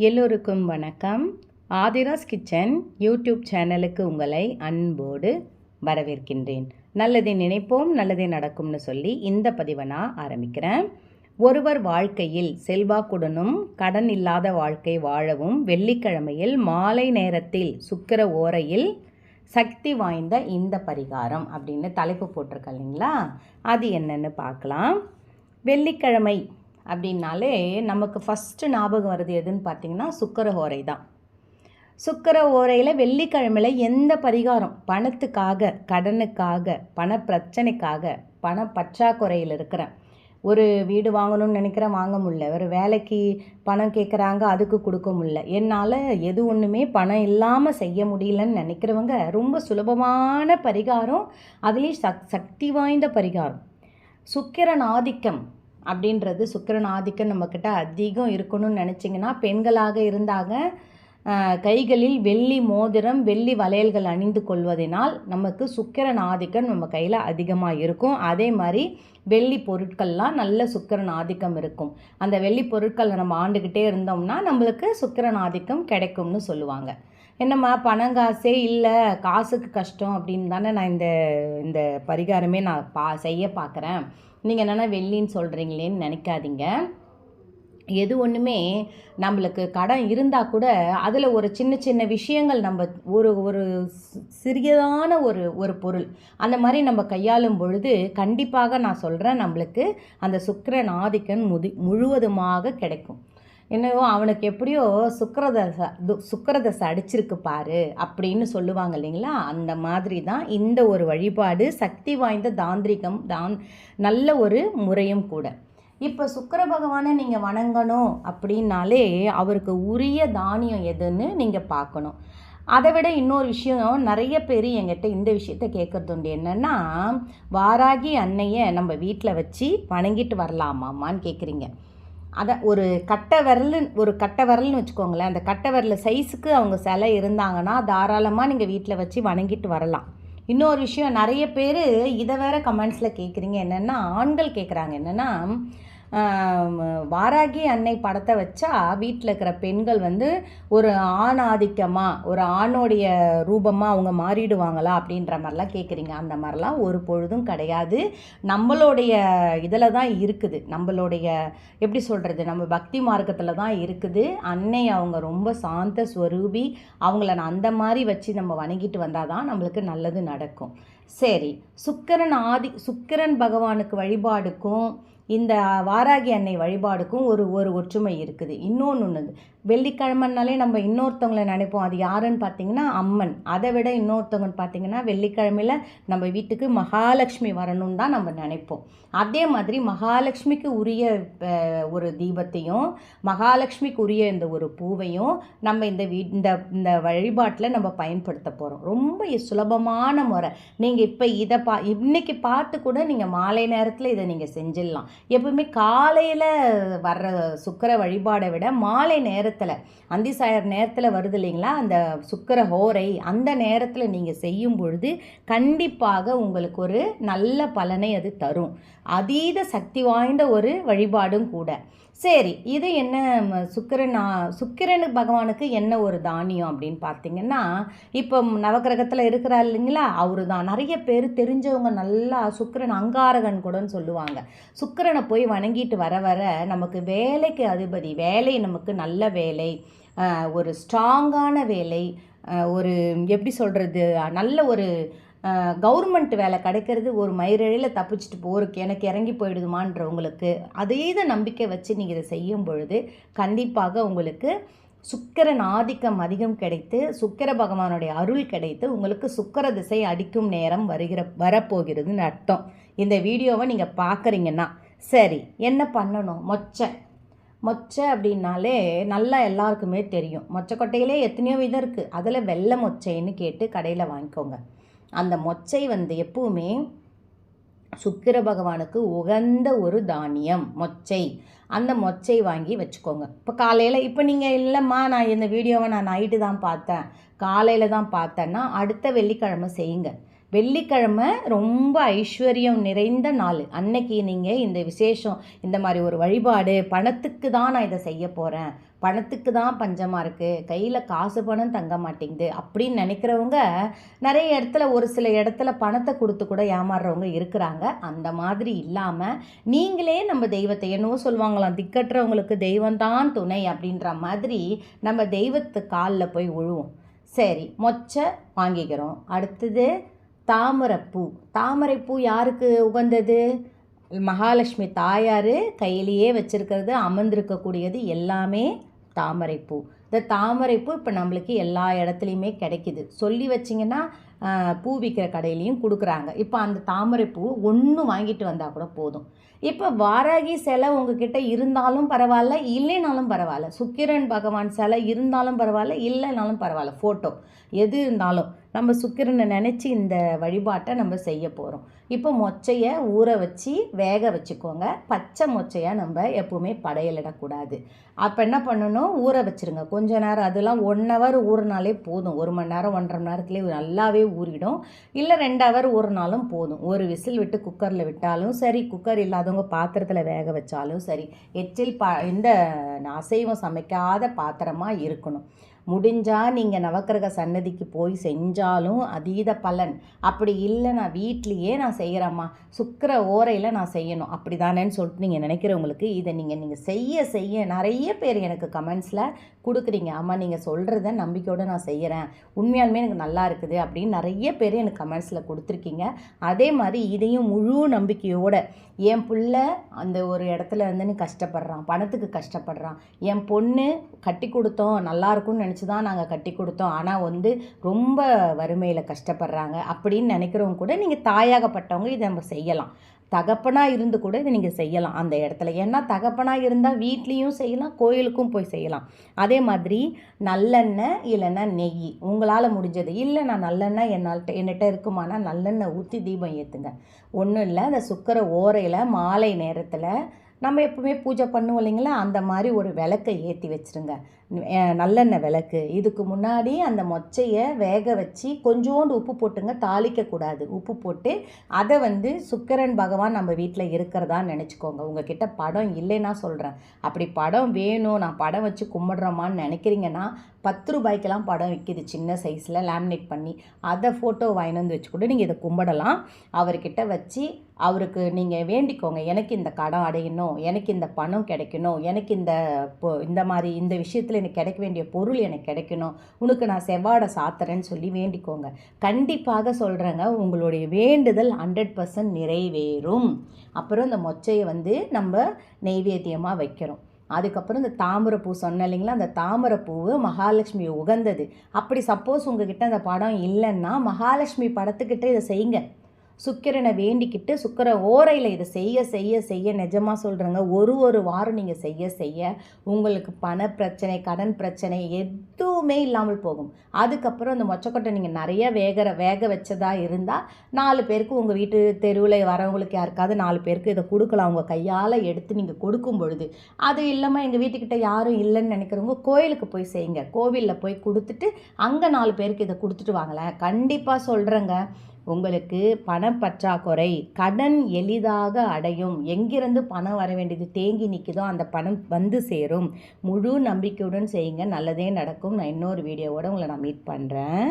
எல்லோருக்கும் வணக்கம். Aadhira's kitchen YouTube சேனலுக்கு உங்களை அன்போடு வரவேற்கின்றேன். நல்லதை நினைப்போம் நல்லதே நடக்கும்னு சொல்லி இந்த பதிவை நான் ஆரம்பிக்கிறேன். ஒருவர் வாழ்க்கையில் செல்வாக்குடனும் கடன் இல்லாத வாழ்க்கை வாழவும் வெள்ளிக்கிழமையில் மாலை நேரத்தில் சுக்கிர ஓரையில் சக்தி வாய்ந்த இந்த பரிகாரம் அப்படின்னு தலைப்பு போட்டிருக்க இல்லைங்களா? அது என்னன்னு பார்க்கலாம். வெள்ளிக்கிழமை அப்படின்னாலே நமக்கு ஃபஸ்ட்டு ஞாபகம் வருது எதுன்னு பார்த்தீங்கன்னா சுக்கர ஓரை தான். சுக்கர ஓரையில் வெள்ளிக்கிழமையில் எந்த பரிகாரம்? பணத்துக்காக கடனுக்காக பண பிரச்சனைக்காக பண பற்றாக்குறையில் இருக்கிறேன் ஒரு வீடு வாங்கணும்னு நினைக்கிறேன் வாங்க முடியல. ஒரு வேலைக்கு பணம் கேட்குறாங்க அதுக்கு கொடுக்க முடில என்னால் எது ஒன்றுமே பணம் இல்லாமல் செய்ய முடியலன்னு நினைக்கிறவங்க ரொம்ப சுலபமான பரிகாரம் அதுலேயும் சக் சக்தி வாய்ந்த பரிகாரம். சுக்கிரன் ஆதிக்கம் அப்படின்றது சுக்கரன் ஆதிக்கம் நம்மக்கிட்ட அதிகம் இருக்கணும்னு நினச்சிங்கன்னா பெண்களாக இருந்தாங்க. கைகளில் வெள்ளி மோதிரம் வெள்ளி வளையல்கள் அணிந்து கொள்வதனால் நமக்கு சுக்கரன் ஆதிக்கம் நம்ம கையில் அதிகமாக இருக்கும். அதே மாதிரி வெள்ளி பொருட்கள்லாம் நல்ல சுக்கரன் ஆதிக்கம் இருக்கும். அந்த வெள்ளி பொருட்களை நம்ம ஆண்டுக்கிட்டே இருந்தோம்னா நம்மளுக்கு சுக்கரன் ஆதிக்கம் கிடைக்கும்னு சொல்லுவாங்க. என்னம்மா பணம் காசே இல்லை காசுக்கு கஷ்டம் அப்படின்னு தானே நான் இந்த இந்த பரிகாரமே நான் பா செய்ய பார்க்குறேன் நீங்கள் என்னென்னா வெள்ளின்னு சொல்கிறீங்களேன்னு நினைக்காதீங்க. எது ஒன்றுமே நம்மளுக்கு கடன் இருந்தால் கூட அதில் ஒரு சின்ன சின்ன விஷயங்கள் நம்ம ஒரு ஒரு சிறியதான ஒரு ஒரு பொருள். அந்த மாதிரி நம்ம கையாளும் பொழுது கண்டிப்பாக நான் சொல்கிறேன் நம்மளுக்கு அந்த சுக்கரன் ஆதிக்கம் முதி முழுவதுமாக கிடைக்கும். என்னவோ அவனுக்கு எப்படியோ சுக்கரதசை சுக்கரதசை அடிச்சிருக்கு பாரு அப்படின்னு சொல்லுவாங்க இல்லைங்களா? அந்த மாதிரி தான் இந்த ஒரு வழிபாடு சக்தி வாய்ந்த தாந்திரிகம் தான் நல்ல ஒரு முறையும் கூட. இப்போ சுக்கர பகவானை நீங்கள் வணங்கணும் அப்படின்னாலே அவருக்கு உரிய தானியம் எதுன்னு நீங்கள் பார்க்கணும். அதை விட இன்னொரு விஷயம் நிறைய பேர் எங்கிட்ட இந்த விஷயத்த கேட்குறது உண்டு. என்னென்னா வாராகி அன்னையை நம்ம வீட்டில் வச்சு வணங்கிட்டு வரலாமாம்மான்னு கேட்குறீங்க அதை ஒரு கட்டை விரல் ஒரு கட்டை விரல்னு வச்சுக்கோங்களேன். அந்த கட்டை விரல் சைஸுக்கு அவங்க சிலை இருந்தாங்கன்னா தாராளமாக நீங்கள் வீட்டில் வச்சு வணங்கிட்டு வரலாம். இன்னொரு விஷயம் நிறைய பேர் இதை வேற கமெண்ட்ஸில் கேட்குறீங்க என்னென்னா ஆண்கள் கேட்குறாங்க என்னென்னா வாராகி அன்னை படத்தை வச்சா வீட்டில் இருக்கிற பெண்கள் வந்து ஒரு ஆண் ஆதிக்கமாக ஒரு ஆணோடைய ரூபமாக அவங்க மாறிடுவாங்களா அப்படின்ற மாதிரிலாம் கேட்குறீங்க அந்த மாதிரிலாம் ஒரு பொழுதும் கிடையாது. நம்மளுடைய இதில் தான் இருக்குது. நம்மளுடைய எப்படி சொல்கிறது நம்ம பக்தி மார்க்கத்தில் தான் இருக்குது. அன்னை அவங்க ரொம்ப சாந்த ஸ்வரூபி. அவங்கள அந்த மாதிரி வச்சு நம்ம வணங்கிட்டு வந்தால் தான் நம்மளுக்கு நல்லது நடக்கும். சரி சுக்கிரன் ஆதி சுக்கிரன் பகவானுக்கு வழிபாடுக்கும் இந்த வாராகி அன்னை வழிபாடுக்கும் ஒரு ஒரு ஒற்றுமை இருக்குது. இன்னொன்று ஒன்று வெள்ளிக்கிழமைனாலே நம்ம இன்னொருத்தவங்கள நினைப்போம். அது யாருன்னு பார்த்தீங்கன்னா அம்மன். அதை விட இன்னொருத்தவங்கன்னு பார்த்தீங்கன்னா வெள்ளிக்கிழமையில் நம்ம வீட்டுக்கு மகாலட்சுமி வரணும்னு தான் நம்ம நினைப்போம். அதே மாதிரி மகாலட்சுமிக்கு உரிய ஒரு தீபத்தையும் மகாலட்சுமிக்கு உரிய இந்த ஒரு பூவையும் நம்ம இந்த வீ இந்த இந்த வழிபாட்டில் நம்ம பயன்படுத்த போகிறோம் ரொம்ப சுலபமான முறை. நீங்கள் இப்போ இதை பா இன்றைக்கி பார்த்து கூட நீங்கள் மாலை நேரத்தில் இதை நீங்கள் செஞ்சிடலாம். எப்பவுமே காலையில் வர்ற சுக்கர வழிபாடை விட மாலை நேரத்தில் அந்திசாயர் நேரத்தில் வருது இல்லைங்களா? அந்த சுக்கர ஹோரை அந்த நேரத்தில் நீங்கள் செய்யும் பொழுது கண்டிப்பாக உங்களுக்கு ஒரு நல்ல பலனை அது தரும். அதீத சக்தி வாய்ந்த ஒரு வழிபாடும் கூட. சரி இது என்ன ம, சுக்கிரனா சுக்கிரனு பகவானுக்கு என்ன ஒரு தானியம் அப்படின்னு பார்த்தீங்கன்னா இப்போ நவக்கிரகத்தில் இருக்கிறா இல்லைங்களா? அவரு தான் நிறைய பேர் தெரிஞ்சவங்க நல்லா சுக்கிரன் அங்காரகன் கூடன்னு சொல்லுவாங்க. சுக்கிரனை போய் வணங்கிட்டு வர வர நமக்கு வேலைக்கு அதிபதி வேலை நமக்கு நல்ல வேலை ஒரு ஸ்ட்ராங்கான வேலை ஒரு எப்படி சொல்கிறது நல்ல ஒரு கவர்மெண்ட் வேலை கிடைக்கிறது ஒரு மயிரிழையில் தப்பிச்சிட்டு போருக்கு எனக்கு இறங்கி போயிடுதுமான்றவங்களுக்கு தான் நம்பிக்கை வச்சு நீங்கள் இதை செய்யும் பொழுது கண்டிப்பாக உங்களுக்கு சுக்கரன் ஆதிக்கம் அதிகம் கிடைத்து சுக்கர பகவானுடைய அருள் கிடைத்து உங்களுக்கு சுக்கர திசை அடிக்கும் நேரம் வருகிற வரப்போகிறதுன்னு அர்த்தம். இந்த வீடியோவை நீங்கள் பார்க்குறீங்கன்னா சரி என்ன பண்ணணும்? மொச்சை. மொச்சை அப்படின்னாலே நல்லா எல்லாருக்குமே தெரியும். மொச்சக்கொட்டையிலே எத்தனையோ விதம் இருக்குது அதில் வெள்ளை மொச்சைன்னு கேட்டு கடையில் வாங்கிக்கோங்க. அந்த மொச்சை வந்து எப்பவுமே சுக்கிர பகவானுக்கு உகந்த ஒரு தானியம் மொச்சை. அந்த மொச்சை வாங்கி வச்சுக்கோங்க. இப்போ காலையில் இப்போ நீங்கள் இல்லைம்மா நான் இந்த வீடியோவை நான் நைட்டு தான் பார்த்தேன். காலையில் தான் பார்த்தேன்னா அடுத்த வெள்ளிக்கிழமை செய்யுங்க. வெள்ளிக்கிழமை ரொம்ப ஐஸ்வர்யம் நிறைந்த நாள். அன்னைக்கு நீங்கள் இந்த விசேஷம் இந்த மாதிரி ஒரு வழிபாடு பணத்துக்கு தான் நான் இதை செய்ய போகிறேன் பணத்துக்கு தான் பஞ்சமாக இருக்குது கையில் காசு பணம் தங்க மாட்டேங்குது அப்படின்னு நினைக்கிறவங்க நிறைய இடத்துல ஒரு சில இடத்துல பணத்தை கொடுத்து கூட ஏமாறுறவங்க இருக்கிறாங்க. அந்த மாதிரி இல்லாமல் நீங்களே நம்ம தெய்வத்தை என்னவோ சொல்லுவாங்களாம் திக்கற்றவங்களுக்கு தெய்வம்தான் துணை அப்படின்ற மாதிரி நம்ம தெய்வத்து காலில் போய் விழுவோம் சரி மொச்சை வாங்கிக்கிறோம். அடுத்தது தாமரைப்பூ. தாமரைப்பூ யாருக்கு உகந்தது? மகாலட்சுமி தாயார் கையிலேயே வச்சுருக்கிறது அமர்ந்திருக்கக்கூடியது எல்லாமே தாமரைப்பூ. இந்த தாமரைப்பூ இப்போ நம்மளுக்கு எல்லா இடத்துலையுமே கிடைக்கிது. சொல்லி வச்சிங்கன்னா பூ விற்கிற கடையிலையும் கொடுக்குறாங்க. இப்போ அந்த தாமரைப்பூ ஒன்று வாங்கிட்டு வந்தால் கூட போதும். இப்போ வாராகி சிலை உங்ககிட்ட இருந்தாலும் பரவாயில்ல இல்லைனாலும் பரவாயில்ல. சுக்கிரன் பகவான் சிலை இருந்தாலும் பரவாயில்ல இல்லைனாலும் பரவாயில்ல. ஃபோட்டோ எது இருந்தாலும். நம்ம சுக்கிரனை நினச்சி இந்த வழிபாட்டை நம்ம செய்ய போகிறோம் இப்போ மொச்சையை ஊற வச்சு வேக வச்சுக்கோங்க. பச்சை மொச்சையாக நம்ம எப்போவுமே படையலிடக்கூடாது. அப்போ என்ன பண்ணணும்? ஊற வச்சிருங்க. கொஞ்ச நேரம் அதெல்லாம் ஒன் ஹவர் ஊறினாலே போதும். ஒரு மணி நேரம் ஒன்றரை மணி நேரத்துலேயே நல்லாவே ஊறிடும். இல்லை ரெண்டு ஹவர் ஊறினாலும் போதும். ஒரு விசில் விட்டு குக்கரில் விட்டாலும் சரி குக்கர் இல்லாதவங்க பாத்திரத்தில் வேக வச்சாலும் சரி எச்சில் பா இந்த அசைவம் சமைக்காத பாத்திரமாக இருக்கணும். முடிஞ்சால் நீங்கள் நவக்கிரக சன்னதிக்கு போய் செஞ்சாலும் அதீத பலன். அப்படி இல்லை நான் வீட்லேயே நான் செய்கிறேம்மா சுக்கர ஓரையில் நான் செய்யணும். அப்படி தானேன்னு சொல்லிட்டு நீங்கள் நினைக்கிறவங்களுக்கு இதை நீங்கள் நீங்கள் செய்ய செய்ய நிறைய பேர் எனக்கு கமெண்ட்ஸில் கொடுக்குறீங்க. அம்மா நீங்கள் சொல்கிறத நம்பிக்கையோடு நான் செய்கிறேன் உண்மையாலுமே எனக்கு நல்லா இருக்குது அப்படின்னு நிறைய பேர் எனக்கு கமெண்ட்ஸில் கொடுத்துருக்கீங்க. அதே மாதிரி இதையும் முழு நம்பிக்கையோடு என் பிள்ளை அந்த ஒரு இடத்துல வந்து கஷ்டப்படுறான். பணத்துக்கு கஷ்டப்படுறான். என் பொண்ணு கட்டி கொடுத்தோம் நல்லாயிருக்கும்னு நினச்சி நினச்சி தான் நாங்கள் கட்டி கொடுத்தோம். ஆனால் வந்து ரொம்ப வறுமையில் கஷ்டப்படுறாங்க. அப்படின்னு நினைக்கிறவங்க கூட நீங்கள் தாயாகப்பட்டவங்க இதை நம்ம செய்யலாம். தகப்பனாக இருந்து கூட இதை நீங்கள் செய்யலாம் அந்த இடத்துல. ஏன்னா தகப்பனாக இருந்தால் வீட்லேயும் செய்யலாம் கோயிலுக்கும் போய் செய்யலாம். அதே மாதிரி நல்லெண்ணெய் இல்லைன்னா நெய். உங்களால் முடிஞ்சது. இல்லை நான் நல்லெண்ணெய் என்னால் என்கிட்ட இருக்குமானா நல்லெண்ணெய் ஊற்றி தீபம் ஏற்றுங்க ஒன்றும் இல்லை. அந்த சுக்கரை ஓரையில் மாலை நேரத்தில் நம்ம எப்பவுமே பூஜை பண்ணுவோம் இல்லைங்களா? அந்த மாதிரி ஒரு விளக்கை ஏற்றி வச்சுருங்க. நல்லெண்ணெய் விளக்கு. இதுக்கு முன்னாடி அந்த மொச்சையை வேக வச்சு கொஞ்சோண்டு உப்பு போட்டுங்க. தாளிக்கக்கூடாது உப்பு போட்டு அதை வந்து சுக்கிரன் பகவான் நம்ம வீட்டில் இருக்கிறதா நினச்சிக்கோங்க. உங்ககிட்ட படம் இல்லைன்னா சொல்கிறேன் அப்படி படம் வேணும். நான் படம் வச்சு கும்பிட்றோமான்னு நினைக்கிறீங்கன்னா பத்து ரூபாய்க்கெல்லாம் படம் விற்கிது சின்ன சைஸில் லேமினேட் பண்ணி அதை ஃபோட்டோ வாங்கினு வந்து வச்சு கூட நீங்கள் இதை கும்பிடலாம். அவர்கிட்ட வச்சு அவருக்கு நீங்கள் வேண்டிக்கோங்க. எனக்கு இந்த கடன் அடையணும் எனக்கு இந்த பணம் கிடைக்கணும் எனக்கு இந்த பொ- இந்த மாதிரி இந்த விஷயத்தில் எனக்கு கிடைக்க வேண்டிய பொருள் எனக்கு கிடைக்கணும். உனக்கு நான் செவ்வாடை சாத்துறேன்னு சொல்லி வேண்டிக்கோங்க. கண்டிப்பாக சொல்கிறேங்க உங்களுடைய வேண்டுதல் ஹண்ட்ரட் பர்சன்ட் நிறைவேறும். அப்புறம் இந்த மொச்சையை வந்து நம்ம நெய்வேத்தியமாக வைக்கிறோம். அதுக்கப்புறம் இந்த தாமரைப்பூ சொன்ன இல்லைங்களா? அந்த தாமரைப்பூவு மகாலட்சுமி உகந்தது. அப்படி சப்போஸ் உங்ககிட்ட அந்த படம் இல்லைன்னா மகாலட்சுமி படத்துக்கிட்ட இதை செய்யுங்க. சுக்கிரனை வேண்டிக்கிட்டு சுக்கிர ஓரையில் இதை செய்ய செய்ய செய்ய நிஜமாக சொல்கிறேங்க ஒரு ஒரு வாரம் நீங்கள் செய்ய செய்ய உங்களுக்கு பண பிரச்சனை கடன் பிரச்சனை எதுவுமே இல்லாமல் போகும். அதுக்கப்புறம் அந்த மொச்சக்கொட்டை நீங்கள் நிறைய வேகிற வேக வச்சதா இருந்தால் நாலு பேருக்கு உங்கள் வீட்டு தெருவில் வரவங்களுக்கு யாருக்காவது நாலு பேருக்கு இதை கொடுக்கலாம். உங்கள் கையால் எடுத்து நீங்கள் கொடுக்கும் பொழுது. அது இல்லாமல் எங்கள் வீட்டுக்கிட்ட யாரும் இல்லைன்னு நினைக்கிறவங்க கோயிலுக்கு போய் செய்யுங்க. கோவிலில் போய் கொடுத்துட்டு அங்கே நாலு பேருக்கு இதை கொடுத்துட்டு வாங்களேன். கண்டிப்பாக சொல்கிறேங்க உங்களுக்கு பணப்பற்றாக்குறை கடன் எளிதாக அடையும். எங்கிருந்து பணம் வர வேண்டியது தேங்கி நிற்குதோ அந்த பணம் வந்து சேரும். முழு நம்பிக்கையுடன் செய்யுங்க. நல்லதே நடக்கும். நான் இன்னொரு வீடியோவோடு உங்களை நான் மீட் பண்ணுறேன்